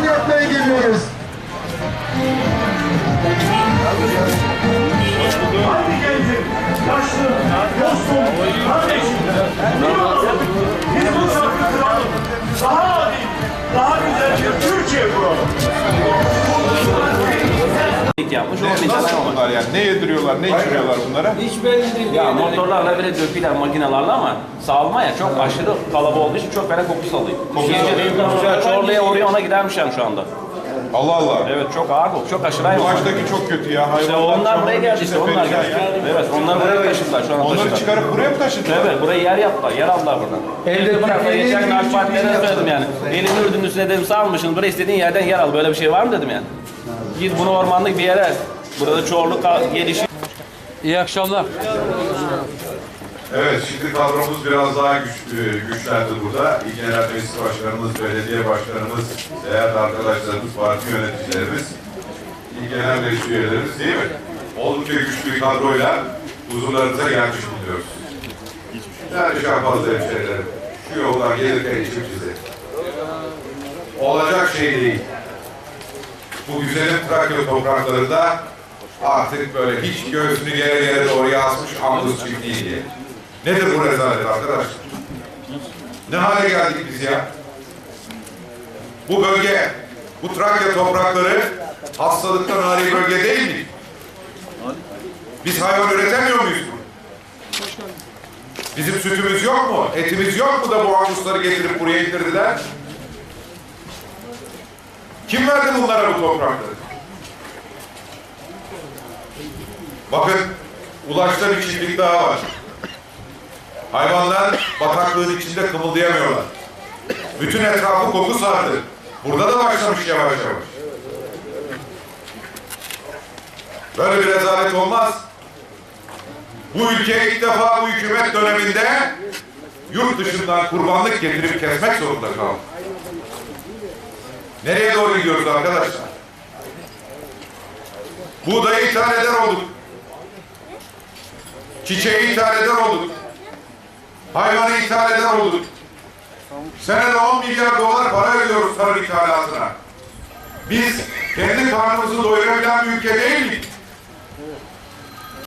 tören yapmaya geliyoruz. Hadi gencim, yaşlı, dostum, kardeşim. Biz bu şarkı kıralım. Daha adil, daha güzel bir Türkiye kuralım. yapmış, 10 bin bunlar yani? Ne yediriyorlar, ne içiriyorlar bunlara? Hiç belli değil. Ya Yani. motorlarla bile döküler makinalarla ama sağılma ya çok aşırı kalabalık olduğu için çok fena koku salıyor. Koku Gece salıyor. değil güzel Çorlu'ya oraya ona gidermiş yani şu anda. Allah Allah. Evet çok ağır koku, çok aşırı Bu hayvan. baştaki çok kötü ya. İşte Hayvanlar onlar çok buraya geldi işte onlar geldi. ya. Evet onlar buraya taşıdılar şu an Onları taşıdılar. çıkarıp buraya mı taşıdılar? Evet burayı yer yaptılar, yer aldılar buradan. Elde bırak, Türkiye'nin geçen gün AK Partilere çiftliğini söyledim yani. Elini ürdün üstüne dedim salmışsın, buraya istediğin yerden yer al. Böyle bir şey var mı dedim yani. Git bunu ormanlık bir yere. Burada çoğurluk gelişi. İyi akşamlar. Evet, şimdi kadromuz biraz daha güç, e, güçlendi burada. İl Genel Meclis Başkanımız, belediye başkanımız, değerli arkadaşlarımız, parti yöneticilerimiz, İl Genel Meclis üyelerimiz değil mi? Oldukça güçlü bir kadroyla huzurlarınıza gelmiş bulunuyoruz. Şu an fazla hemşehrilerim. Şu yoldan gelirken içim sizi. Olacak şey değil. Bu güzelim Trakya topraklarında artık böyle hiç göğsünü yere yere doğru yazmış Amruz çiftliği diye. Nedir bu rezalet arkadaşlar? Ne hale geldik biz ya? Bu bölge, bu Trakya toprakları hastalıktan hali bölge değil mi? Biz hayvan üretemiyor muyuz? Bizim sütümüz yok mu? Etimiz yok mu da bu Amruzları getirip buraya indirdiler? Kim verdi bunlara bu toprakları? Bakın, ulaşta bir çiftlik daha var. Hayvanlar bataklığın içinde kımıldayamıyorlar. Bütün etrafı koku sardı. Burada da başlamış yavaş yavaş. Böyle bir rezalet olmaz. Bu ülke ilk defa bu hükümet döneminde yurt dışından kurbanlık getirip kesmek zorunda kaldı. Nereye doğru gidiyoruz arkadaşlar? Buğdayı ithal eder olduk. Çiçeği ithal eder olduk. Hayvanı ithal eder olduk. Senede 10 milyar dolar para ödüyoruz tarım ithalatına. Biz kendi karnımızı doyurabilen bir ülke değil miyiz?